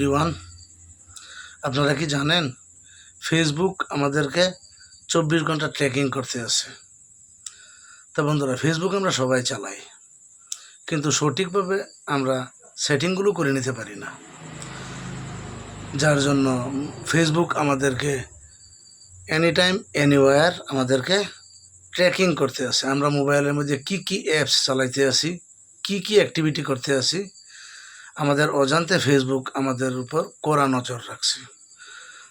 Everyone আপনারা কি জানেন ফেসবুক আমাদেরকে চব্বিশ ঘণ্টা ট্র্যাকিং করতে আছে। তা বন্ধুরা ফেসবুক আমরা সবাই চালাই, কিন্তু সঠিকভাবে আমরা সেটিংগুলো করে নিতে পারি না। যার জন্য ফেসবুক আমাদেরকে এনি টাইম এনিওয়ার আমাদেরকে ট্র্যাকিং করতে আছে। আমরা মোবাইলের মধ্যে কি কি অ্যাপস চালাইতে আছি, কি কি অ্যাক্টিভিটি করতে আছি আমাদের অজান্তে ফেসবুক আমাদের উপর কড়া নজর রাখছে।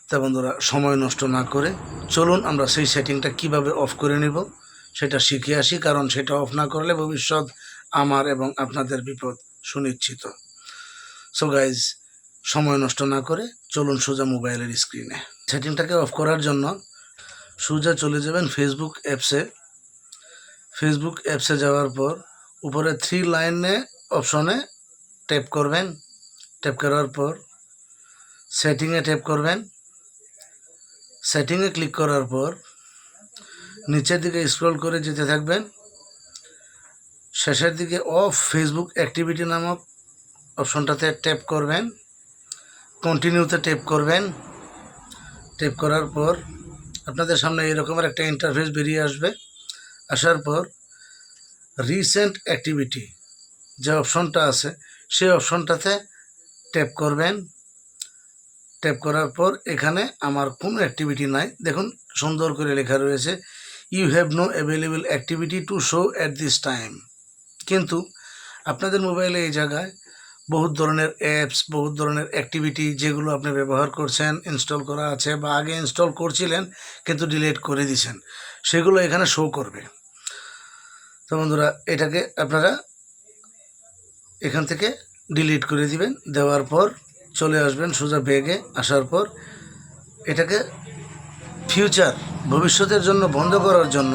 তা বন্ধুরা, সময় নষ্ট না করে চলুন আমরা সেই সেটিংটা কীভাবে অফ করে নিব সেটা শিখে আসি, কারণ সেটা অফ না করলে ভবিষ্যৎ আমার এবং আপনাদের বিপদ সুনিশ্চিত। সো গাইজ সময় নষ্ট না করে চলুন সোজা মোবাইলের স্ক্রিনে সেটিংটাকে অফ করার জন্য সোজা চলে যাবেন ফেসবুক অ্যাপসে ফেসবুক অ্যাপসে যাওয়ার পর উপরে থ্রি লাইনে অপশনে ট্যাপ করবেন। ট্যাপ করার পর সেটিংয়ে ট্যাপ করবেন। সেটিংয়ে ক্লিক করার পর নিচের দিকে স্ক্রল করে যেতে থাকবেন। শেষের দিকে অফ ফেসবুক অ্যাক্টিভিটি নামক অপশনটাতে ট্যাপ করবেন। কন্টিনিউতে ট্যাপ করবেন। ট্যাপ করার পর আপনাদের সামনে এরকমের একটা ইন্টারফেস বেরিয়ে আসবে। আসার পর রিসেন্ট অ্যাক্টিভিটি যে অপশনটা আছে সেই অপশনটাতে ট্যাপ করবেন। ট্যাপ করার পর এখানে আমার কোনো অ্যাক্টিভিটি নাই। দেখুন, সুন্দর করে লেখা রয়েছে you have no available activity to show at this time কিন্তু আপনাদের মোবাইলে এই জায়গায় বহুত ধরনের অ্যাপস বহুত ধরনের অ্যাক্টিভিটি যেগুলো আপনি ব্যবহার করছেন ইনস্টল করা আছে বা আগে ইনস্টল করছিলেন, কিন্তু ডিলিট করে দিয়েছেন সেগুলো এখানে শো করবে। তো বন্ধুরা, এটাকে আপনারা এখান থেকে ডিলিট করে দিবেন। দেওয়ার পর চলে আসবেন সোজা ব্যাগে আসার পর এটাকে ফিউচার ভবিষ্যতের জন্য বন্ধ করার জন্য,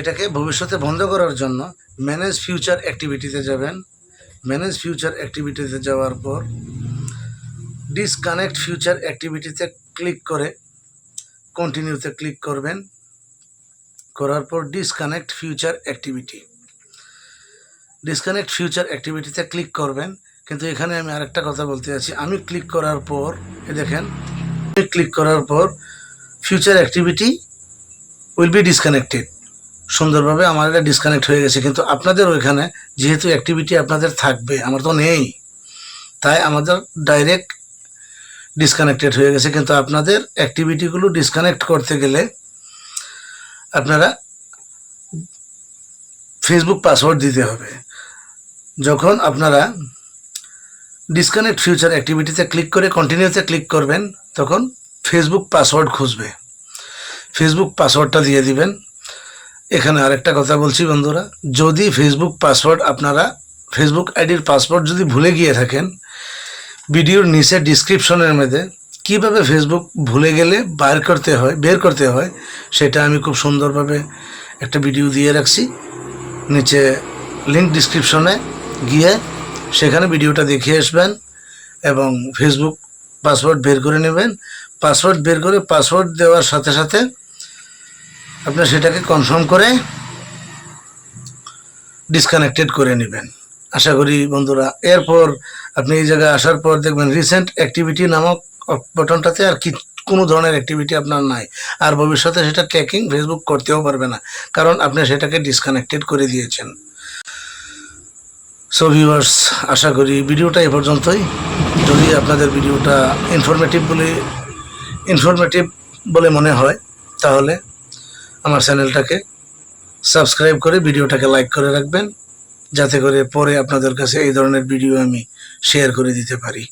এটাকে ভবিষ্যতে বন্ধ করার জন্য ম্যানেজ ফিউচার অ্যাক্টিভিটিতে যাবেন। ম্যানেজ ফিউচার অ্যাক্টিভিটিতে যাওয়ার পর ডিসকানেক্ট ফিউচার অ্যাক্টিভিটিতে ক্লিক করে কন্টিনিউতে ক্লিক করবেন। করার পর disconnect future activity disconnect future অ্যাক্টিভিটিতে click করবেন। কিন্তু এখানে আমি আরেকটা কথা বলতে আছি আমি ক্লিক করার পর এ দেখেন ক্লিক করার পর future activity will be disconnected সুন্দরভাবে আমার এটা ডিসকানেক্ট হয়ে গেছে। কিন্তু আপনাদের ওইখানে যেহেতু অ্যাক্টিভিটি আপনাদের থাকবে, আমার তো নেই, তাই আমাদের ডাইরেক্ট ডিসকানেক্টেড হয়ে গেছে। কিন্তু আপনাদের অ্যাক্টিভিটিগুলো ডিসকানেক্ট করতে গেলে আপনারা ফেসবুক পাসওয়ার্ড দিতে হবে। যখন আপনারা ডিসকানেক্ট ফিউচার অ্যাক্টিভিটিতে ক্লিক করে কন্টিনিউতে ক্লিক করবেন, তখন ফেসবুক পাসওয়ার্ড খুঁজবে। ফেসবুক পাসওয়ার্ডটা দিয়ে দিবেন। এখানে আরেকটা কথা বলছি বন্ধুরা, যদি ফেসবুক পাসওয়ার্ড আপনারা ফেসবুক আইডির পাসওয়ার্ড যদি ভুলে গিয়ে থাকেন, ভিডিওর নিচে ডিসক্রিপশনের মধ্যে কীভাবে ফেসবুক ভুলে গেলে বার করতে হয়, বের করতে হয়, সেটা আমি খুব সুন্দরভাবে একটা ভিডিও দিয়ে রাখছি। নিচে লিঙ্ক ডিসক্রিপশনে গিয়ে সেখানে ভিডিওটা দেখে আসবেন এবং ফেসবুক পাসওয়ার্ড বের করে নেবেন। পাসওয়ার্ড বের করে পাসওয়ার্ড দেওয়ার সাথে সাথে আপনার সেটাকে কনফার্ম করে ডিসকানেক্টেড করে নেবেন। আশা করি বন্ধুরা, এরপর আপনি এই জায়গায় আসার পর দেখবেন রিসেন্ট অ্যাক্টিভিটি নামক বটনটাতে আর কি কোনো ধরনের অ্যাক্টিভিটি আপনার নাই। আর ভবিষ্যতে সেটা ট্র্যাকিং ফেসবুক করতেও পারবে না, কারণ আপনি সেটাকে ডিসকানেক্টেড করে দিয়েছেন। সো ভিউয়ার্স আশা করি ভিডিওটা এ পর্যন্তই। যদি আপনাদের ভিডিওটা ইনফরমেটিভ বলে ইনফরমেটিভ বলে মনে হয়, তাহলে আমার চ্যানেলটাকে সাবস্ক্রাইব করে ভিডিওটাকে লাইক করে রাখবেন, যাতে করে পরে আপনাদের কাছে এই ধরনের ভিডিও আমি শেয়ার করে দিতে পারি।